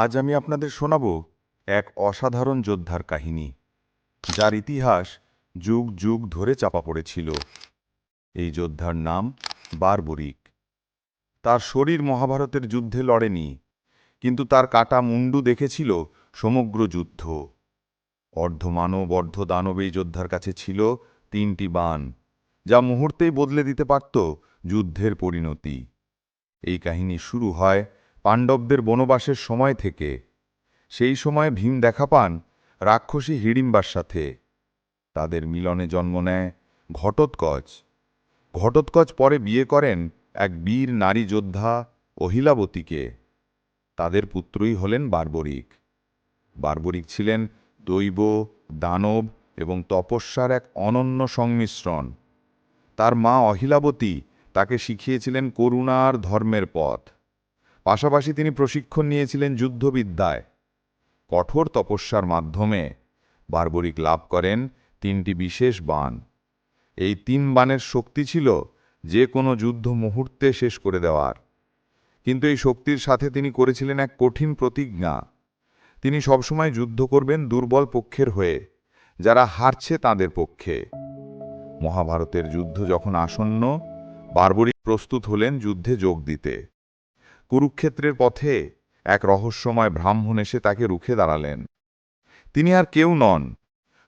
আজ আমি আপনাদের শোনাব এক অসাধারণ যোদ্ধার কাহিনী, যার ইতিহাস যুগ যুগ ধরে চাপা পড়েছিল। এই যোদ্ধার নাম বারবরিক। তার শরীর মহাভারতের যুদ্ধে লড়েনি, কিন্তু তার কাটা মুন্ডু দেখেছিল সমগ্র যুদ্ধ। অর্ধমানব অর্ধ দানব এই যোদ্ধার কাছে ছিল তিনটি বান, যা মুহূর্তেই বদলে দিতে পারত যুদ্ধের পরিণতি। এই কাহিনী শুরু হয় পাণ্ডবদের বনবাসের সময় থেকে। সেই সময় ভীম দেখা পান রাক্ষসী হিড়িম্বার সাথে। তাদের মিলনে জন্ম নেয় ঘটোৎকচ। ঘটোৎকচ পরে বিয়ে করেন এক বীর নারী যোদ্ধা অহিলাবতীকে। তাদের পুত্রই হলেন বার্বরিক। বার্বরিক ছিলেন দৈব, দানব এবং তপস্যার এক অনন্য সংমিশ্রণ। তার মা অহিলাবতী তাকে শিখিয়েছিলেন করুণার ধর্মের পথ। পাশাপাশি তিনি প্রশিক্ষণ নিয়েছিলেন যুদ্ধবিদ্যায়। কঠোর তপস্যার মাধ্যমে বার্বরিক লাভ করেন তিনটি বিশেষ বান। এই তিন বানের শক্তি ছিল যে কোনো যুদ্ধ মুহূর্তে শেষ করে দেওয়ার। কিন্তু এই শক্তির সাথে তিনি করেছিলেন এক কঠিন প্রতিজ্ঞা। তিনি সবসময় যুদ্ধ করবেন দুর্বল পক্ষের হয়ে, যারা হারছে তাদের পক্ষে। মহাভারতের যুদ্ধ যখন আসন্ন, বারবরিক প্রস্তুত হলেন যুদ্ধে যোগ দিতে। কুরুক্ষেত্রের পথে এক রহস্যময় ব্রাহ্মণ এসে তাকে রুখে দাঁড়ালেন। তিনি আর কেউ নন,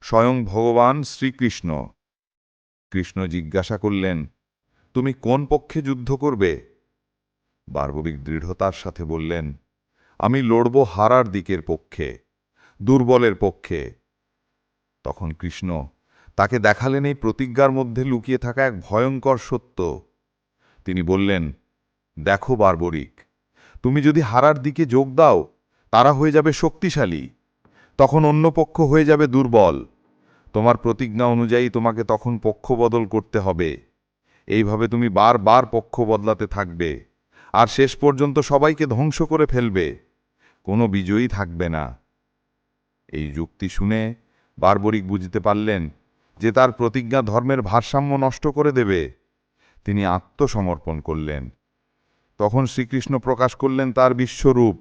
স্বয়ং ভগবান শ্রীকৃষ্ণ। কৃষ্ণ জিজ্ঞাসা করলেন, তুমি কোন পক্ষে যুদ্ধ করবে? বার্বরিক দৃঢ়তার সাথে বললেন, আমি লড়ব হারার দিকের পক্ষে, দুর্বলের পক্ষে। তখন কৃষ্ণ তাকে দেখালেন এই প্রতিজ্ঞার মধ্যে লুকিয়ে থাকা এক ভয়ঙ্কর সত্য। তিনি বললেন, দেখো বার্বরিক তুমি যদি হারার দিকে যোগ দাও, তারা হয়ে যাবে শক্তিশালী। তখন অন্য পক্ষ হয়ে যাবে দুর্বল। তোমার প্রতিজ্ঞা অনুযায়ী তোমাকে তখন পক্ষ বদল করতে হবে। এইভাবে তুমি বারবার পক্ষ বদলাতে থাকবে। আর শেষ পর্যন্ত সবাইকে ধ্বংস করে ফেলবে। কোনো বিজয়ী থাকবে না। এই যুক্তি শুনে বারবরিক বুঝতে পারলেন যে তার প্রতিজ্ঞা ধর্মের ভারসাম্য নষ্ট করে দেবে। তিনি আত্মসমর্পণ করলেন। তখন শ্রীকৃষ্ণ প্রকাশ করলেন তার বিশ্বরূপ।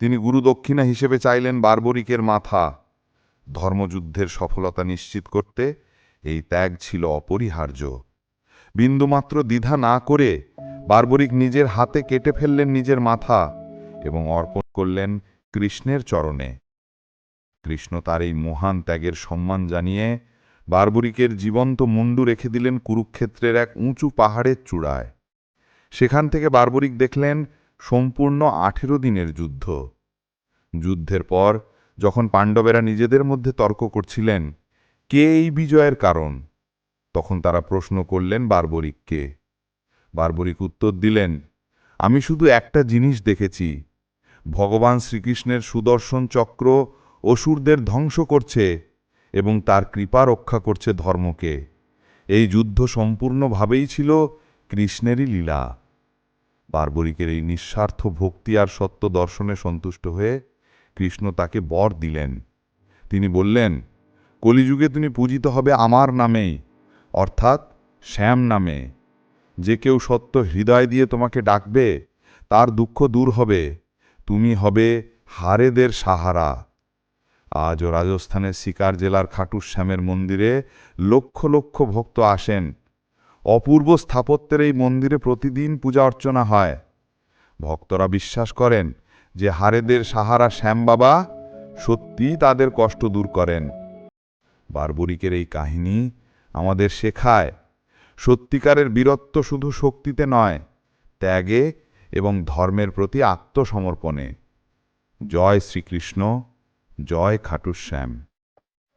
তিনি গুরুদক্ষিণা হিসেবে চাইলেন বার্বরিকের মাথা। ধর্মযুদ্ধের সফলতা নিশ্চিত করতে এই ত্যাগ ছিল অপরিহার্য। বিন্দুমাত্র দ্বিধা না করে বার্বরিক নিজের হাতে কেটে ফেললেন নিজের মাথা এবং অর্পণ করলেন কৃষ্ণের চরণে। কৃষ্ণ তার এই মহান ত্যাগের সম্মান জানিয়ে বার্বরিকের জীবন্ত মুন্ডু রেখে দিলেন কুরুক্ষেত্রের এক উঁচু পাহাড়ের চূড়ায়। সেখান থেকে বারবরিক দেখলেন সম্পূর্ণ আঠেরো দিনের যুদ্ধ। যুদ্ধের পর যখন পাণ্ডবেরা নিজেদের মধ্যে তর্ক করছিলেন, কে এই বিজয়ের কারণ? তখন তারা প্রশ্ন করলেন বারবরিককে। বারবরিক উত্তর দিলেন, আমি শুধু একটা জিনিস দেখেছি। ভগবান শ্রীকৃষ্ণের সুদর্শন চক্র অসুরদের ধ্বংস করছে এবং তার কৃপা রক্ষা করছে ধর্মকে। এই যুদ্ধ সম্পূর্ণভাবেই ছিল কৃষ্ণেরই লীলা। বারবরিকের এই নিঃস্বার্থ ভক্তি আর সত্য দর্শনে সন্তুষ্ট হয়ে কৃষ্ণ তাকে বর দিলেন। তিনি বললেন, কলিযুগে তুমি পূজিত হবে আমার নামেই, অর্থাৎ শ্যাম নামে। যে কেউ সত্য হৃদয় দিয়ে তোমাকে ডাকবে, তার দুঃখ দূর হবে। তুমি হবে হারেদের সাহারা। আজও রাজস্থানের শিকার জেলার খাটুর শ্যামের মন্দিরে লক্ষ লক্ষ ভক্ত আসেন। অপূর্ব স্থাপত্যের এই মন্দিরে প্রতিদিন পূজা অর্চনা হয়। ভক্তরা বিশ্বাস করেন যে হারেদের সাহারা শ্যাম বাবা সত্যিই তাদের কষ্ট দূর করেন। বারবরিকের এই কাহিনী আমাদের শেখায়, সত্যিকারের বীরত্ব শুধু শক্তিতে নয়, ত্যাগে এবং ধর্মের প্রতি আত্মসমর্পণে। জয় শ্রীকৃষ্ণ, জয় খাটুশ্যাম